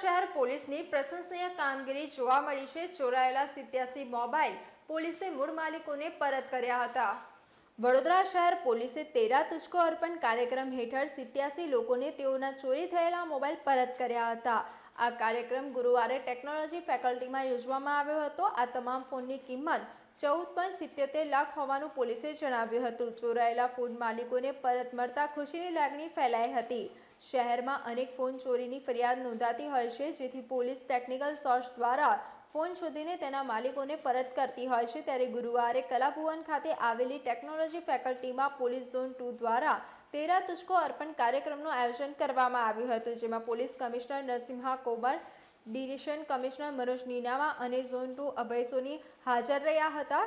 શહેર પોલીસની પ્રશંસનીય કામગીરી જોવા મળી છે. ચોરાયેલા સિત્યાસી મોબાઈલ પોલીસે મૂળ માલિકોને પરત કર્યા હતા. વડોદરા શહેર પોલીસે તેરા તુષ્કો અર્પણ કાર્યક્રમ હેઠળ સિત્યાસી લોકોને તેઓના ચોરી થયેલા મોબાઈલ પરત કર્યા હતા. આ કાર્યક્રમ ગુરુવારે ટેકનોલોજી ફેકલ્ટીમાં યોજવામાં આવ્યો હતો. આ તમામ ફોનની કિંમત ચૌદ પોઈન્ટ સિત્યોતેર લાખ હોવાનું પોલીસે જણાવ્યું હતું. ચોરાયેલા ફોન માલિકોને પરત મળતા ખુશીની લાગણી ફેલાઈ હતી. શહેરમાં અનેક ફોન ચોરીની ફરિયાદ નોંધાતી હોય છે, જેથી પોલીસ ટેકનિકલ સોર્સ દ્વારા ફોન શોધીને તેના માલિકોને પરત કરતી હોય છે. ત્યારે ગુરુવારે કલાભુવન ખાતે આવેલી ટેકનોલોજી ફેકલ્ટીમાં પોલીસ ઝોન ટુ દ્વારા તેરા તુચકો અર્પણ કાર્યક્રમનું આયોજન કરવામાં આવ્યું હતું, જેમાં police commissioner Narasimha Kobar division commissioner Manoj Ninawa અને ઝોન ટુ અભય સોની હાજર રહ્યા હતા.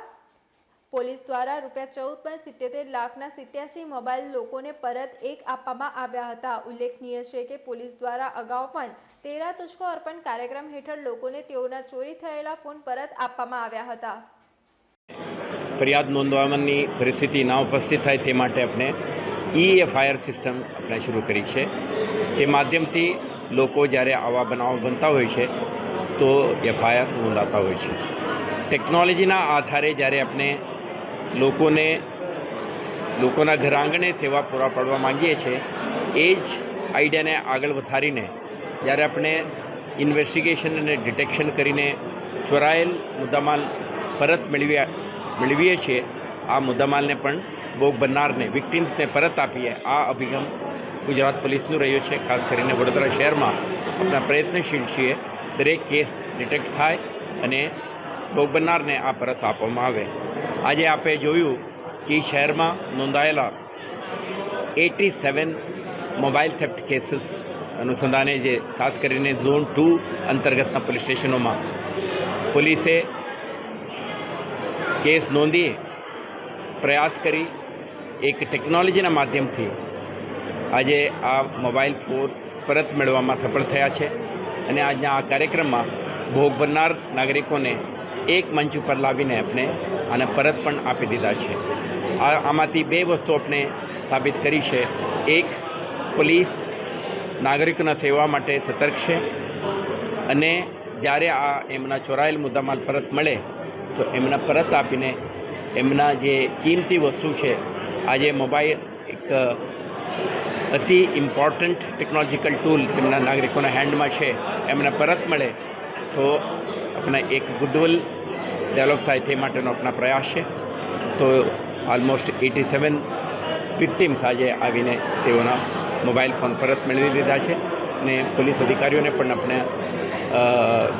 પોલીસ દ્વારા રૂપિયા ચૌદ પોઈન્ટ સિત્યોતેર લાખના સિત્યાસી મોબાઈલ લોકોને પરત એક આપવામાં આવ્યા હતા. ઉલ્લેખનીય છે કે પોલીસ દ્વારા અગાઉ પણ તેરા તુષ્કો અર્પણ કાર્યક્રમ હેઠળ લોકોને તેઓના ચોરી થયેલા ફોન પરત આપવામાં આવ્યા હતા. ફરિયાદ નોંધવાની પરિસ્થિતિ ના ઉપસ્થિત થાય તે માટે આપણે ઈ એફઆઈઆર સિસ્ટમ આપણે શરૂ કરી છે. તે માધ્યમથી લોકો જ્યારે આવા બનાવો બનતા હોય છે, તો એફઆઈઆર નોંધાતા હોય છે. ટેકનોલોજીના આધારે જ્યારે આપણે લોકોને, લોકોના ઘર આંગણે સેવા પૂરા પાડવા માંગીએ છીએ, એ જ આઈડિયાને આગળ વધારીને જ્યારે આપણે ઇન્વેસ્ટિગેશન અને ડિટેક્શન કરીને ચોરાયેલ મુદ્દામાલ પરત મેળવ્યા, મેળવીએ છીએ, આ મુદ્દામાલને પણ ભોગ બનનારને, વિક્ટિમ્સને પરત આપીએ, આ અભિગમ ગુજરાત પોલીસનું રહ્યો છે, ખાસ કરીને વડોદરા શહેરમાં. આપણા પ્રયત્નશીલ છીએ દરેક કેસ ડિટેક્ટ થાય અને ભોગ બનનારને આ પરત આપવામાં આવે. આજે આપણે જોયું કે શહેરમાં નોંધાયેલા eighty seven mobile theft cases અનુસંધાને જે ખાસ કરીને ઝોન ટુ અંતર્ગતના પોલીસ સ્ટેશનોમાં. પોલીસે કેસ નોંધી પ્રયાસ કરી એક ટેકનોલોજીના માધ્યમથી આજે આ મોબાઈલ ફોન પરત મેળવવામાં સફળ થયા છે અને આજના આ કાર્યક્રમમાં ભોગ બનનાર નાગરિકોને એક મંચ ઉપર લાવીને આપણે આને પરત પણ આપી દીધા છે. આ આમાંથી બે વસ્તુ આપણે સાબિત કરી છે. એક, પોલીસ નાગરિકોના સેવા માટે સતર્ક છે અને જ્યારે આ એમના ચોરાયેલ મુદ્દામાલ પરત મળે, તો એમના પરત આપીને એમના જે કિંમતી વસ્તુ છે, આજે મોબાઈલ એક અતિ ઇમ્પોર્ટન્ટ ટેકનોલોજીકલ ટૂલ જેમના નાગરિકોના હેન્ડમાં છે, એમને પરત મળે તો આપણા એક ગુડવિલ ડેવલપ થાય તે માટેનો આપણા પ્રયાસ છે. તો ઓલમોસ્ટ એટી સેવન વિક્ટિમ્સ આજે આવીને તેઓના મોબાઈલ ફોન પરત મેળવી લીધા છે અને પોલીસ અધિકારીઓને પણ આપણે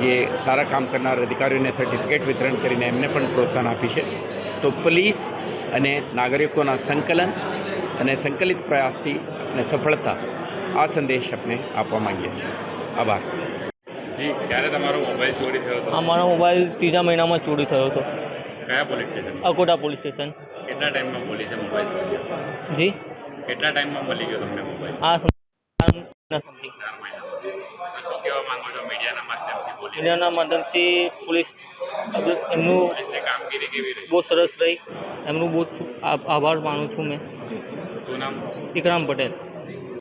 જે સારા કામ કરનાર અધિકારીઓને સર્ટિફિકેટ વિતરણ કરીને એમને પણ પ્રોત્સાહન આપી છે. તો પોલીસ અને નાગરિકોના સંકલન અને સંકલિત પ્રયાસથી અને સફળતા આ સંદેશ આપણે આપવા માંગીએ છીએ. આભાર. જી ક્યારે તમારો મોબાઈલ ચોરી થયો હતો? આ મારો મોબાઈલ ત્રીજા મહિનામાં ચોરી થયો હતો. કયા police station? Akota police station. કેટલા ટાઈમમાં પોલીસે મોબાઈલ ચોરી જી? કેટલા ટાઈમમાં મળી ગયો તમને મોબાઈલ? સમથિંગ મહિનામાં શું કહેવા માંગો છો મીડિયાના માધ્યમથી પોલીસ મીડિયાના માધ્યમથી પોલીસ એમનું કામગીરી કેવી રહી? બહુ સરસ રહી. એમનું બહુ આભાર માનું છું મેં. શું નામ? વિક્રમ પટેલ.